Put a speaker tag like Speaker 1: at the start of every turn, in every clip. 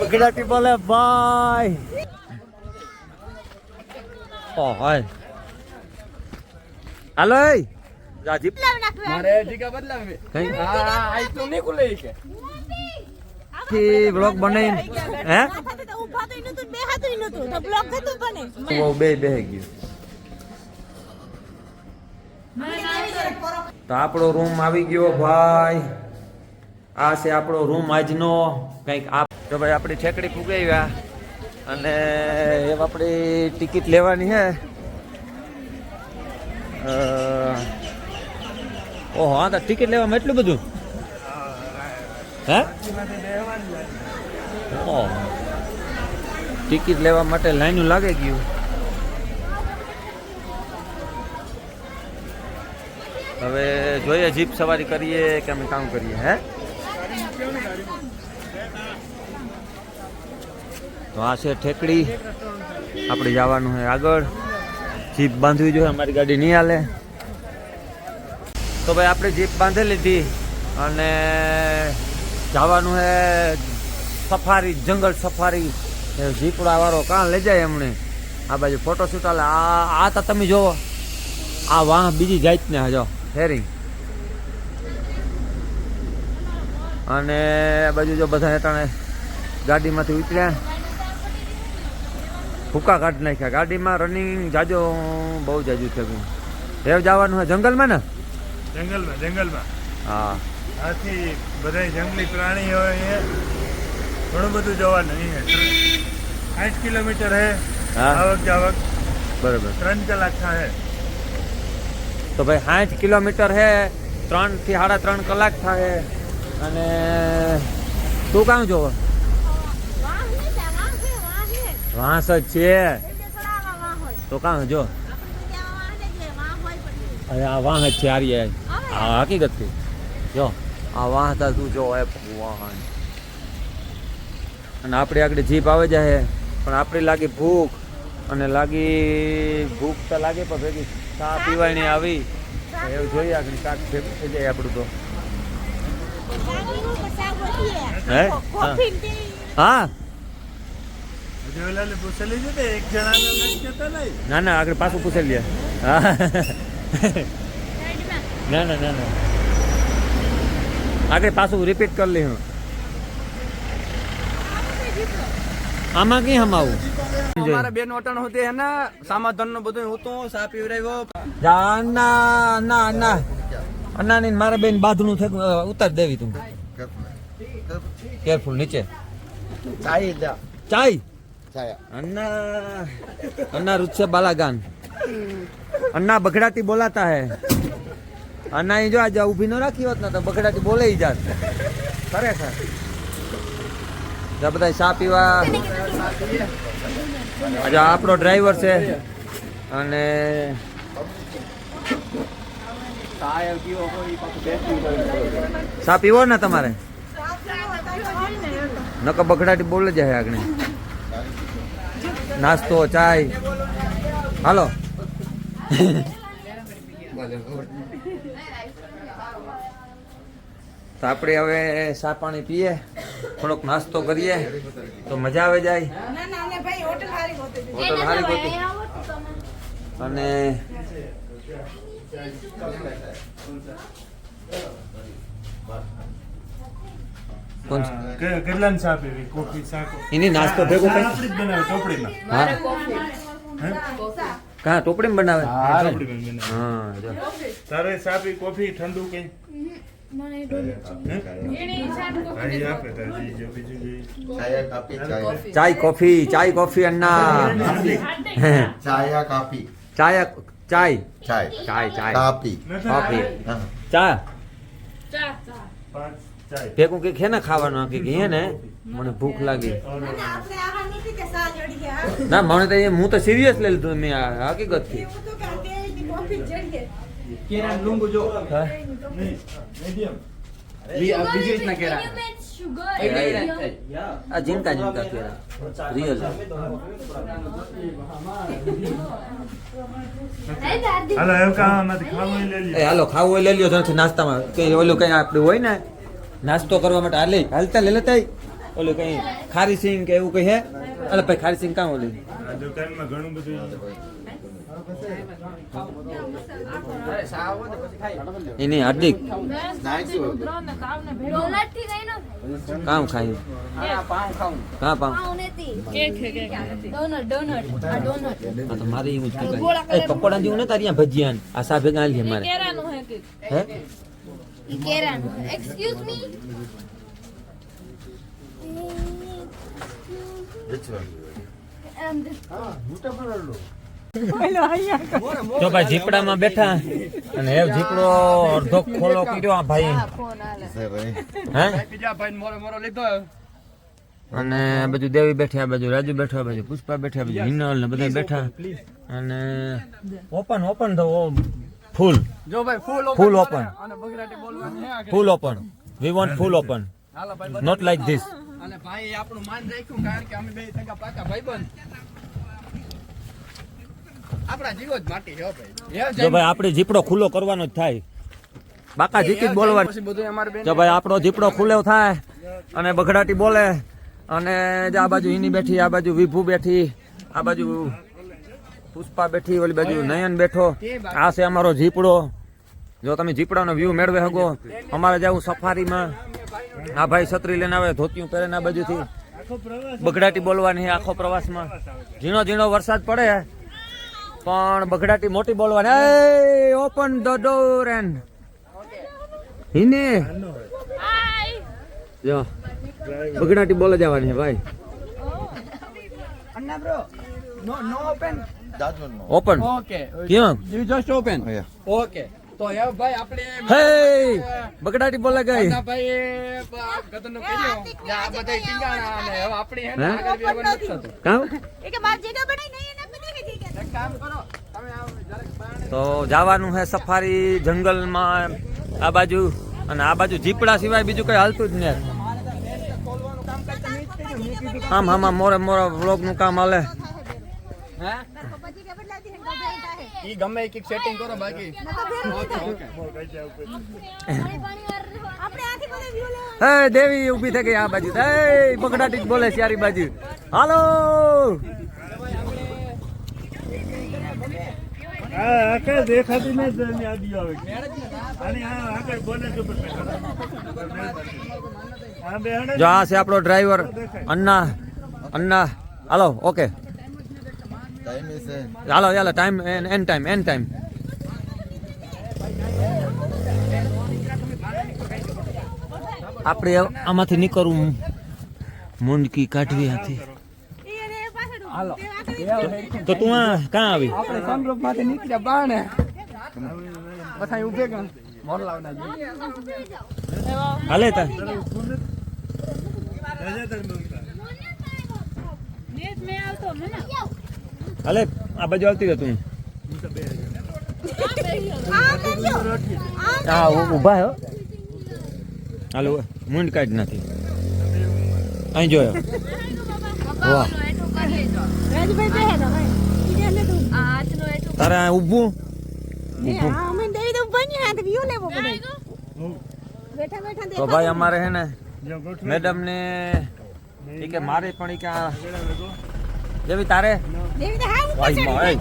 Speaker 1: ગુજરાતી બોલે ભાઈ ઓ હાય. હાલો એ.
Speaker 2: મારે ટીકા બદલાવી
Speaker 1: કઈ?
Speaker 2: આ આઈ તો નહીં ખુલે કે.
Speaker 1: થી બ્લોગ બનાવીને હે? બહુ બે બે ગયું. તો આપણો રૂમ આવી ગયો ભાઈ. આ છે આપણો રૂમ આજનો. કંઈક આ તો ભાઈ આપણી ઠેકડી ફૂગાવ્યા અને એમ આપણી ટિકિટ લેવાની અ, ઓહો હા તો ટિકિટ લેવામાં એટલું બધું? હે? ઓહો. ટિકિટ લેવા માટે લાઈનું લાગે ગયું. હવે જોઈએ જીપ સવારી કરીએ કે અમે કામ કરીએ હે? તો આ છે ઠેકડી. આપણે જવાનું છે આગળ. જીપ બાંધવી જોઈએ, અમારી ગાડી નહીં હાલે. તો ભાઈ, આપણે જીપ બાંધી લીધી અને જવાનું છે સફારી, જંગલ સફારી. જીપડા વાળો કાં લઈ જાય એમણે? આ બાજુ ફોટોશૂટ હાલે આ આ તો તમે જોવો. આ વાહ, બીજી જાતને હજો ફેરિંગ અને આ બાજુ જો બધા હેતાણે ગાડીમાંથી ઉતર્યા. ભૂકા કાઢી નાખ્યા. ગાડીમાં રનિંગ જાજો બહુ જાજુ થયું રેવ જવાનું હોય જંગલમાં ને?
Speaker 3: જંગલમાં જંગલમાં.
Speaker 1: હા.
Speaker 3: આથી બધા જંગલી પ્રાણીઓ હોય ઘણું બધું જવાનું અહીંયા. સાઠ કિલોમીટર હે
Speaker 1: હા.
Speaker 3: આવક જાવક.
Speaker 1: બરાબર.
Speaker 3: ત્રણ કલાક થાય
Speaker 1: તો ભાઈ સાઠ કિલોમીટર હે ત્રણથી સાડા ત્રણ કલાક થાય અને તું કામ જોવો? વાંસ જ છે. તો કાં જો? અરે આ વાહ જ છે આરી આ હકીકતથી જો આ વાહ તા તું જો એ ભગવાન. અને આપણે આગળ જીપ આવે જાય પણ આપણી લાગી ભૂખ. અને લાગી ભૂખ તો લાગે પણ ભેગી ચા પીવાની આવી. એવું જોઈએ આગળ કાક ભેગું થઈ જાય આપણું તો. હે? હા.
Speaker 3: ઓલાને પૂછેલી છે ને એક જણાને નથી કહેતા નહીં.
Speaker 1: ના ના આગળ પાછું પૂછી લે હા. ના ના ના ના. આગળ પાછું રિપીટ કરી લઈ હું. આમાં કઈ હમાવું?
Speaker 2: મારા બેન વટણ હોતી હે ને સામાધનનું બધું હું તો સા પીવરાવ્યો
Speaker 1: જા ના ના ના. અના ને મારા બેન બાંધણું થયું ઉતાર દેવી તું. કેરફુલ નીચે. saya. અન્ના अन्ना रुच्चे બાલાગાન. અન્ના बखड़ाती બોલાતા હે. અન્ના એ જો આજે ઊભી ન રાખી હોત ને તો બગડાટી બોલે જાત. ખરેખર બધા ચા પીવા. આજે આપણો ડ્રાઈવર છે. અને ચા પીવો ને તમારે? નકર બગડાટી બોલે જાય આગળ. નાસ્તો, ચાય. હાલો. તો આપણે હવે ચા પાણી પીએ, થોડોક નાસ્તો કરીએ, તો મજા આવે જાય. હોટલ સારી ગોતી. અને કોણ
Speaker 3: કેટલાની ચા પીવી કોફી ચા
Speaker 1: એની નાસ્તો ભેગો કઈ
Speaker 3: આપણી જ બનાવે ટોપડીમાં
Speaker 1: હા?
Speaker 3: કા
Speaker 1: કાં ટોપડીમાં બનાવે?
Speaker 3: ચોપડીમાં બનાવે.
Speaker 1: હા જો.
Speaker 3: તારે ચા પી કોફી ઠંડુ કઈ હે? હા, બીજું
Speaker 1: ચાય કોફી ચાય કોફી અન્ના.
Speaker 4: Saya kapi.
Speaker 1: ચાય ચાય.
Speaker 4: Chai.
Speaker 1: ચાય ચાય.
Speaker 4: કાફી
Speaker 1: કોફી
Speaker 4: ચા.
Speaker 1: ચા
Speaker 3: પાંચ ચાય
Speaker 1: ભેગું કંઈક હે ને ખાવાનું કે હે ને? મને ભૂખ લાગી. ના મને તો એ- હું તો સિરિયસ લઈ લીધું મેં આ હકીકતથી
Speaker 2: કેરા લુંગુ જો.
Speaker 1: હા?
Speaker 3: મીડિયમ
Speaker 2: બીજી રીતના કેરા.
Speaker 1: આ ઝીણકા ઝીણકા કેળા રિયલ
Speaker 3: હાલો એવું કામ આમાંથી ખાવું ઈ લઈ
Speaker 1: એ
Speaker 3: લ્યો
Speaker 1: હાલો ખાવું હોય લઈ લ્યો ત્યાંથી નાસ્તામાં કઈ ઓલું કઈ આપણે હોય ને નાસ્તો કરવા માટે હાલે હાલતા લે લેતા ઓલું કઈ ખારી સિંગ કે એવું કઈ હે? અલે ભાઈ ખારી સિંગ કાં ઓલી?
Speaker 3: દુકાનમાં ઘણું બધું
Speaker 1: એની હાર્દિક. કામ ખાયું
Speaker 2: પાઉં
Speaker 1: પાઉં?
Speaker 5: આ ડોનટ
Speaker 1: તો મારે એવું જ કહેવાય. એ પકોડા જેવું ને તારી ભજીયા આ સા ભેગા આલી મારે. હે?
Speaker 5: ઈ કેરાનું એક્સક્યુઝ મી
Speaker 1: જો ભાઈ ઝીપડામાં બેઠા અને એ ઝીપડો અડધો ખોલો કર્યો આ ભાઈ. અને આ બાજુ દેવી બેઠી, આ બાજુ રાજુ બેઠો, આ બાજુ પુષ્પા બેઠા, આ બાજુ હિનલ ને બધા બેઠા. અને ઓપન ઓપન તો ફૂલ.
Speaker 2: જો ભાઈ ફૂલ
Speaker 1: ઓપન ફૂલ ઓપન
Speaker 2: અને બગરાટી બોલવાનું હે આગળ.
Speaker 1: Full open we want full open
Speaker 2: હાલો ભાઈ
Speaker 1: નોટ લાઈક ધીસ
Speaker 2: અને ભાઈ આપણું માન રાખ્યું કારણ કે અમે બે ટકા પાકા ભાઈબંધ. આપણા જીવો જ માટી હો ભાઈ.
Speaker 1: જો ભાઈ આપણે જીપડો ખુલ્લો કરવાનો જ થાય. બાકા જીકી જ બોલવાનું.
Speaker 2: પછી બધું અમારે બેન
Speaker 1: જો ભાઈ આપણો જીપડો ખુલ્લો થાય અને બગડાટી બોલે. અને જે આ બાજુ ઈની બેઠી આ બાજુ વિભુ બેઠી આ બાજુ પુષ્પા બેઠી, ઓલી બાજુ નયન બેઠો. આ છે અમારો જીપડો જો તમે જીપડાનો વ્યૂ મેળવે શકો, અમારે જવું સફારીમાં. આ ભાઈ છત્રી લઈને આવે, ધોતિયું પહેરે આ બાજુથી. બગડાટી બોલવાની આખો પ્રવાસમાં. ઝીણો ઝીણો વરસાદ પડે. પણ બગડાટી મોટી બોલવાની. ઓપન ધ ડોર એન્ડ હિને. જો, બગડાટી બોલે જવાની ભાઈ.
Speaker 2: ઓપન
Speaker 1: ઓપન
Speaker 2: ઓકે
Speaker 1: ક્યાં
Speaker 2: યુ જસ્ટ ઓપન ઓકે તો એ ભાઈ આપણે
Speaker 1: હે બગડાટી બોલે ગઈ.
Speaker 2: ના ભાઈ ગતનો કર્યો ને આ બધા ટીંગાણા અને હવે આપણી હે? ને આગળ બી આવવાનું નથી થતું.
Speaker 1: કામ?
Speaker 5: એ કે માર જગ્યા બનાઈ નહીં એને બની ગઈ જગ્યા
Speaker 2: એક કામ કરો તમે આવો જરાક બાણે
Speaker 1: તો જવાનું છે સફારી જંગલમાં આ બાજુ અને આ બાજુ જીપડા સિવાય બીજું કઈ હાલતું જ નહીં. આમ આમ મોરે મોરે વ્લોગનું કામ હાલે.
Speaker 2: ઈ ગમે એક એક સેટિંગ કરો બાકી. ઓકે ઓકે
Speaker 5: પાણી પાણી વાર આપણે આથી બધે વ્યૂ લેવા.
Speaker 1: હે દેવી ઊભી થઈ ગઈ આ બાજુ. હે પકડાટી જ બોલે આરી બાજુ. હાલો.
Speaker 3: આકાશ દેખાતી નહીં આવે. છે. આ
Speaker 1: જો આ છે આપણો ડ્રાઈવર અન્ના અન્ના. હાલો ઓકે.
Speaker 4: ટાઈમ છે
Speaker 1: હાલો ચાલો time and time and time આપણે આમાંથી નીકળવું મુંડકી કાઢવી
Speaker 5: એને
Speaker 2: હાલો.
Speaker 1: તો તું આ કાં આવી?
Speaker 2: આપણે સનરૂફમાંથી નીકળ્યા બાણે. પછી ઉભે ગણ. મોરલાવના જેમ.
Speaker 1: હાલે તા
Speaker 3: રજા તારી મમતા.
Speaker 1: હાલે આ બાજુ આવતી રહે તું. હા ઊભા હો. હાલો, મૂંડ કાઢ નથી અહીં જોયો. વાહ. તારે આ ઊભું?
Speaker 5: તો
Speaker 1: ભાઈ અમારે હે ને મેડમ ને કે મારે પણ કે આ જેવી તારે?
Speaker 5: દેવી તો હાવ
Speaker 1: ભાઈ માં એ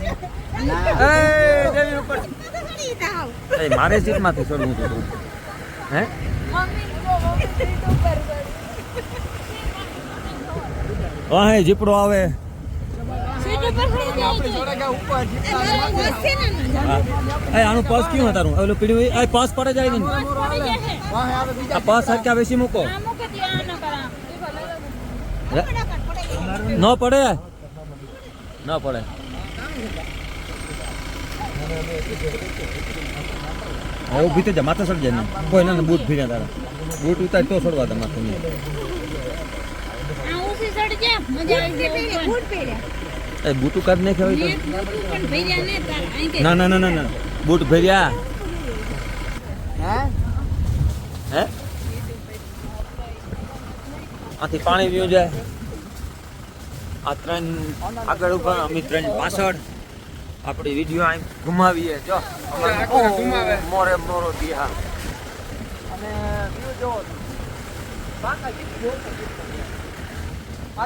Speaker 1: દેવી ઉપર.
Speaker 5: પકડી તાવ
Speaker 1: એ મારે સીટમાંથી ચડવું હતું હે? હા જીપડો આવે. આનું પર્સ ક્યું તારું? ઓલું પીડ્યું આ પર્સ પડે જાય ને.
Speaker 2: વાહે
Speaker 1: આ પર્સ હરક્યા બેસી મૂકો.
Speaker 5: મૂકે ત્યાં ન કરા.
Speaker 1: હે? ન પડે? ન પડે. હવે ઊભી થઈ જા માથે સડી જાય ને કોઈ ના બૂટ ભીડ્યા તારા. બૂટ ઉતાર તો છોડવા દે માથે નહીં.
Speaker 5: આ ઉસી ચડી જા મજા આવી ગઈ બૂટ પહેર્યા.
Speaker 1: એ બૂટ કાઢ નાખ્યા હોય
Speaker 5: પણ ભેજા ને તાર અહીં
Speaker 1: તો ના ના ના ના ના. બૂટ ભર્યા.
Speaker 2: હે?
Speaker 1: હે? આથી પાણી પીવું જાય. આ ત્રણ આગળ ઊભા અમે ત્રણ પાછળ. આપણી વીડિયો આમ ઘુમાવીએ જો. મોરે મોરો દિયા
Speaker 2: અને view જોવો તમે. પાકા જીત બહુ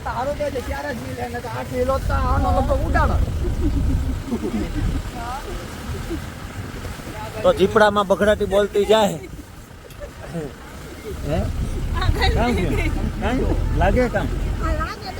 Speaker 2: તો હારો દે છે ત્યારે જ મિલે ને તો આઠ તો આનો લગભગ ઉડાડો.
Speaker 1: તો જીપડામાં બગડાટી બોલતી જાય. હે? લાગે કામ?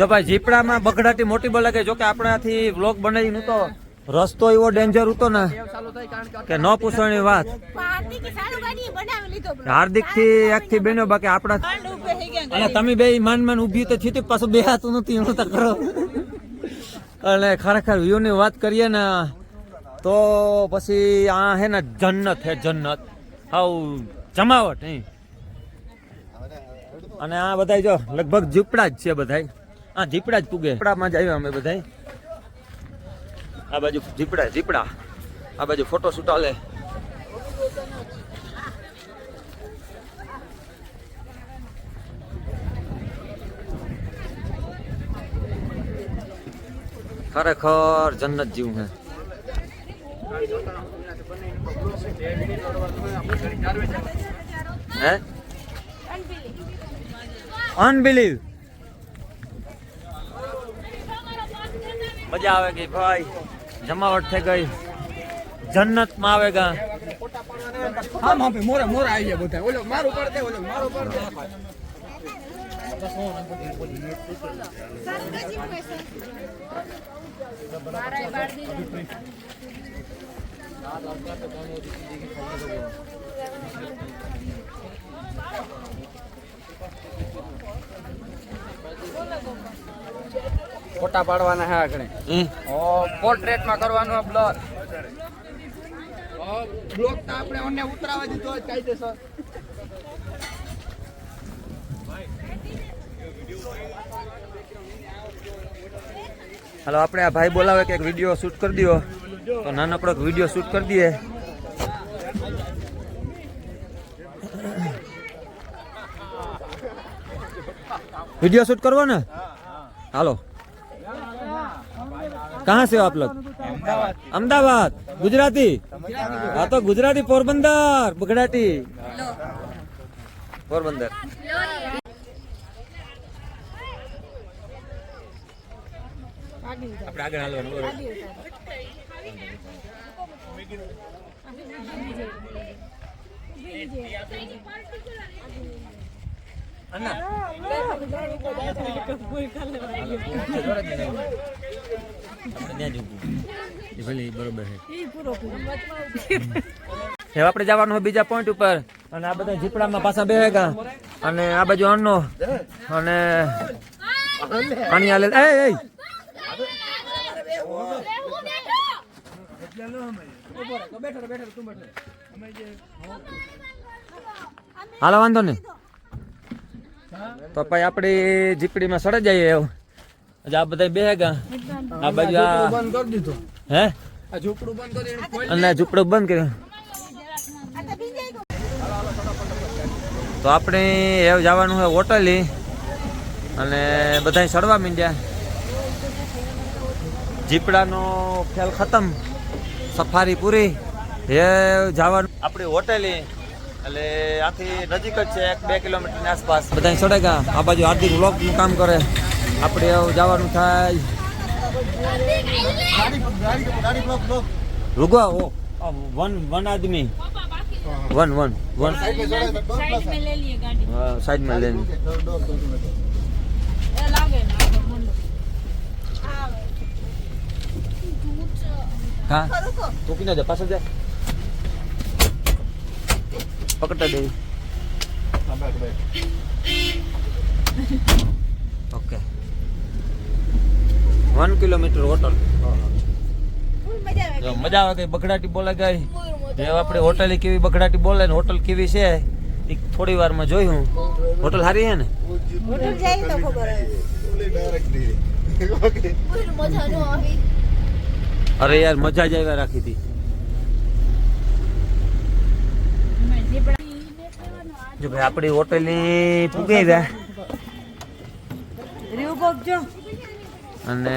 Speaker 2: જો
Speaker 1: ભાઈ જીપડામાં બગડાટી મોટી બોલે કે જો કે આપણાથી વ્લોગ બનાવી નતો રસ્તો એવો ડેન્જર હતો ને
Speaker 2: કે
Speaker 1: ન પૂછવાની વાત. હાર્દિકથી એક થી બેનો, બાકી આપણા
Speaker 5: ઉભે
Speaker 1: અને તમે બે માન માન ઊભી તો છીતી પાછું બે હાથ નથી એનું તો કરો. અને ખરેખર વ્યૂ ની વાત કરીએ ને, તો પછી આ હે ને જન્નત હે, જન્નત. હાઉ જમાવટ, હે. અને આ બધાય જો લગભગ જીપડા જ છે બધાય. આ જીપડા જ પૂગે. જીપડામાં જ આવ્યા અમે બધા આ બાજુ જીપડા જીપડા આ બાજુ ફોટો શૂટ આલે ખરેખર જન્નત જીવ હે. હે? અનબિલીવ મજા આવે ગઈ ભાઈ? જમાવટ થઈ ગઈ. જન્નતમાં આવે ગા
Speaker 2: હા માપે મોરે, મોરા આવી ગયા બધા ઓલો, મારું પડતે ઓલો, મારું પડતે ફોટા પાડવાના હે આગળ. પોર્ટ્રેટમાં કરવાનો બ્લર બ્લોક. તો આપણે ઓને ઉતરાવા દીધો કાયદેસર.
Speaker 1: હાલો આપણે આ ભાઈ બોલાવે કે એક વીડિયો શૂટ કરી દો તો નાનકડો વીડિયો શૂટ કરી દઈએ. વીડિયો શૂટ કરવો ને? હાલો. कहाँ से हो आप लोग अहमदाबाद गुजराती हाँ तो गुजराती पोरबंदर बगड़ाटी पोरबंदर આપણે આગળ હાલવાનું બરોબર અન્ના આપણે છે આપણે જવાનું હોય બીજા પોઈન્ટ ઉપર. અને આ બધા ઝીપડામાં પાછા બેહેગા અને આ બાજુ અન્નો. અને અણિયા લે એ એ. હાલો, વાંધો નહીં. તો પછી આપણી ઝીપડીમાં સડે જઈએ એવું. આ બધા. બેહેગા આ બાજુ આ
Speaker 2: બંધ કરી દીધું.
Speaker 1: હે?
Speaker 2: આ ઝૂંપડું બંધ કરી
Speaker 1: અને ઝૂંપડું બંધ કર્યું. તો આપણે એવું જવાનું હોય હોટલી. અને બધા સડવા માંડ્યા. જીપડાનો ખ્યાલ ખતમ. સફારી પૂરી. એ જવાનું. આપણી હોટેલી એટલે આથી નજીક જ છે એક બે કિલોમીટરની આસપાસ. બધા ચડે ગયા આ બાજુ હાર્દિક બ્લોકનું કામ કરે. આપણે જવાનું થાય. રૂગવા ઓ.
Speaker 5: વન વન આદમી. One one
Speaker 1: one. સાઈડમાં લઈને.
Speaker 5: હા. ટોપી ના
Speaker 1: જા પાછળ જાય પકડતા દેવી ઓકે. વન કિલોમીટર
Speaker 5: હોટલ મજા આવે.
Speaker 1: કઈ બકડાટી બોલે ગઈ જે આપણે હોટલ કેવી બકડાટી બોલે ને હોટલ કેવી છે? એ થોડી વારમાં હું. હોટલ સારી છે ને?
Speaker 5: હોટલ જાય તો ખબર
Speaker 1: અરે યાર મજા જ આવ્યા રાખી હતી. જો ભાઈ આપણી હોટેલ પૂગી ગયા અને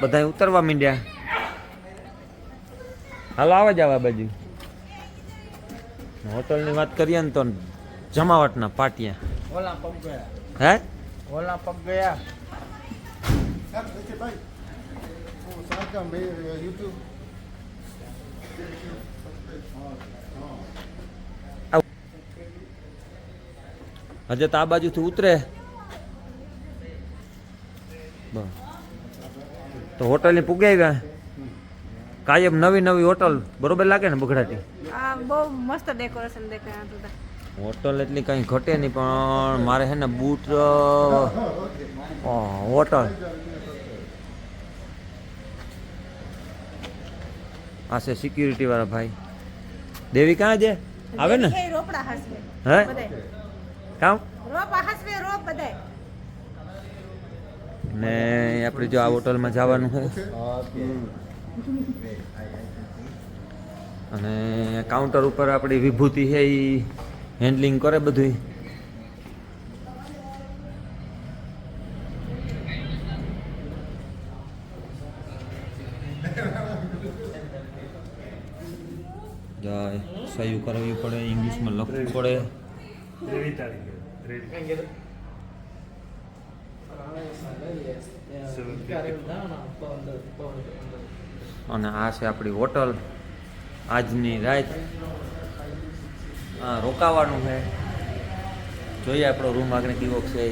Speaker 1: બધા ઉતરવા માંડ્યા. હાલો આવે જ આવા બાજુ. હોટલની વાત કરીએ ને તો જમાવટના પાટિયા.
Speaker 2: ઓલા પગ ગયા.
Speaker 1: હે?
Speaker 2: ઓલા પગ ગયા.
Speaker 1: હજે તો આ બાજુથી ઉતરે. તો તો હોટલની પૂગે આવ્યા? કાયમ નવી નવી હોટલ બરોબર લાગે ને બગડાટી?
Speaker 5: આ બહુ મસ્ત ડેકોરેશન દેખાય
Speaker 1: હોટલ એટલી કંઈ ઘટે નહીં પણ મારે હે ને બૂટ હોટલ. આ છે સિક્યુરિટી વાળા ભાઈ. દેવી ક્યાં છે આવે ને? હે? કામ? ને આપણે જો આ હોટલમાં જવાનું છે. અને કાઉન્ટર ઉપર આપણી વિભૂતિ છે એ હેન્ડલિંગ કરે બધું જાય સહી કરાવી પડે ઇંગ્લિશમાં લખવું પડે. અને આ છે આપણી હોટલ. આજની રાત આ રોકાવાનું છે. જોઈએ આપણો રૂમ આગળ કેવો છે.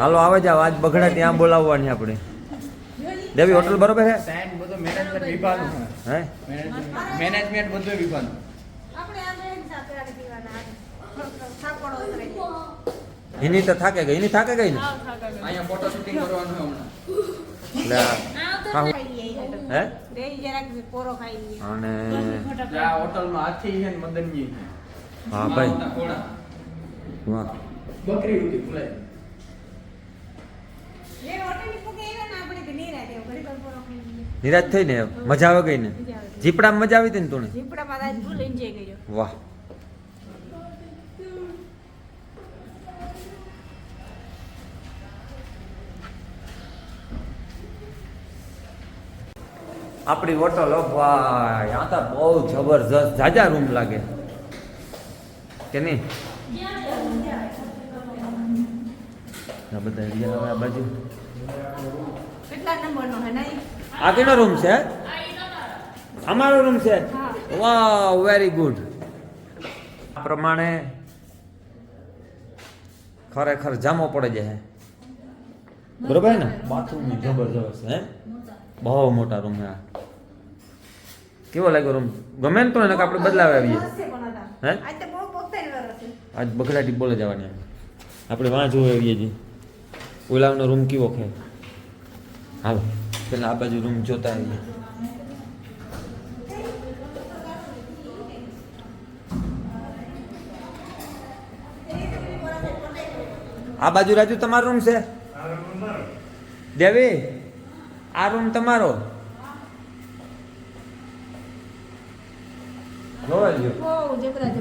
Speaker 1: હાલો આવે જાવ આજ બગડા ત્યાં બોલાવવાની આપણે. દેવી હોટલ બરોબર છે
Speaker 2: બધો મેનેજમેન્ટ વિભાગ
Speaker 1: હે?
Speaker 2: મેનેજમેન્ટ બધો વિભાગ.
Speaker 5: આપણે આ બેન સાથે આડી દીવાના થાકોડો ઉતરે.
Speaker 1: એની તો થાકે ગઈ. એની થાકે ગઈ ને?
Speaker 2: અહીંયા ફોટો શૂટિંગ કરવાનું છે હમણાં.
Speaker 1: હા, અને
Speaker 2: હોટલમાં હાથી છે ને મદનજી.
Speaker 1: હા ભાઈ. વાહ.
Speaker 2: બકરી ઉડી ભૂલાય.
Speaker 1: નિરાશ થઈ ને મજા આવે ગઈ ને? જીપડામાં મજા આવી હતી ને તું વાહ. આપણી હોટલ ભાઈ આ તો બહુ જબરજસ્ત જાજા રૂમ લાગે. કે નહીં? બધા એરિયા આ બાજુ.
Speaker 5: કેટલા નંબરનો હે નહીં?
Speaker 1: આ કેનો રૂમ છે? અમારો રૂમ છે? વાહ વેરી ગુડ આ પ્રમાણે ખરેખર જામો પડે છે બરોબર ને? બાથરૂમ જબરજસ્ત. હે? બહુ મોટા રૂમ આ. કેવો લાગ્યો રૂમ ગમે ને તો એને આપણે બદલાવે આવીએ. હે?
Speaker 5: આજ
Speaker 1: બગડાટી બોલે જવાની આપણે વાં જોવે આવીએ છીએ ઓલાવનો રૂમ કેવો છે? હાલો પેલા આ બાજુ રૂમ જોતા આવીએ. આ બાજુ રાજુ તમારો રૂમ છે. દેવી આ રૂમ તમારો.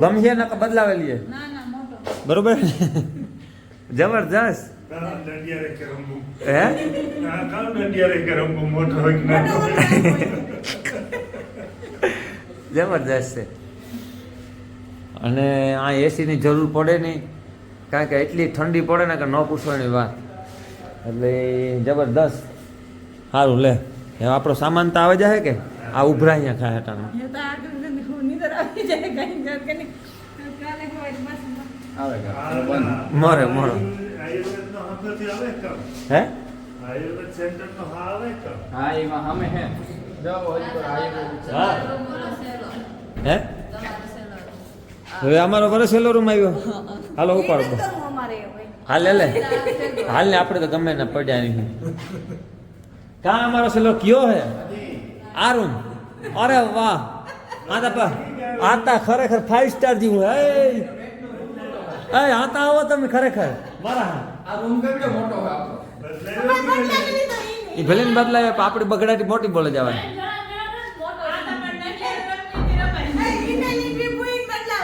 Speaker 1: ગમશે ને બદલાવે લઈએ
Speaker 5: ના ના મોટો.
Speaker 1: બરોબર? જબરજસ્ત. જબરજસ્ત છે. અને આ એસીની જરૂર પડે નહીં કારણ કે એટલી ઠંડી પડે ને કે ન પૂછવાની વાત. એટલે જબરદસ્ત સારું લે. આપણો સામાન તો આવે જાય કે? આ ઉભરા અહીંયા ખાય હટાનું મોરે, મોરે.
Speaker 3: આયુર્વેદનો હાથેથી આવે કાં?
Speaker 1: હે?
Speaker 3: હા
Speaker 2: હા એમાં હે.
Speaker 1: હવે અમારો વરસેલો રૂમ આવ્યો. હાલો ઉપાડો. હાલ લે લે હાલ ને આપણે તો ગમે ને પડ્યા નહીં. કાં અમારો સેલો કયો હે? આ રૂમ. અરે વાહ. આ તા પા- આ ખરેખર ફાઈવ સ્ટાર જેવું હે. એ આ આવો તમે ખરેખર. મારા
Speaker 2: આ રૂમ કેવડો મોટો હોય આપણો?
Speaker 1: એ ભલે ને બદલાય પણ આપણી બગડાટી મોટી બોલે જવાની.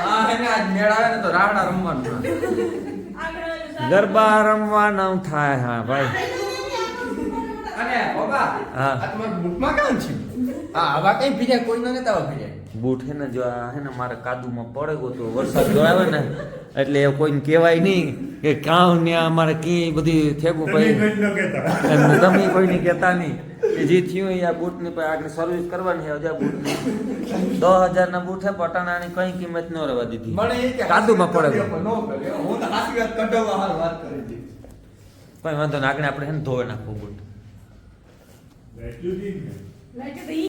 Speaker 2: હા એને મેળ આવે તો રાવણા રમવાનું
Speaker 1: ગરબા રમવાના થાય હા ભાઈ.
Speaker 2: અને બાબા
Speaker 1: હા.
Speaker 2: આ તમારા બૂટમાં કામ છે? હા આવા કઈ બીજા કોઈ ન નતા ભીજા
Speaker 1: બૂટ હે ને જો આ હે ને મારે કાદુમાં પડે તો વરસાદ જો આવે ને એટલે એ કોઈને કહેવાય નહીં કે કાં ને અમારે ક્યાંય બધી થેગું પડી. તમે કોઈને કહેતા નહીં કે જે થયું એ આ બૂટની પછી આગળ સર્વિસ કરવાની હજાર બૂટની. દસ હજારના બૂટ હે પટાણાની કઈ કિંમત ન રહેવા દીધી. કાદુમાં પડે
Speaker 2: હાસી વાત ન કરે. હું તો હાસી વાત કઢાવવા હાલ વાત કરી હતી.
Speaker 1: કઈ વાંધો ને આગળ આપણે હે ને ધોઈ નાખવું બૂટ.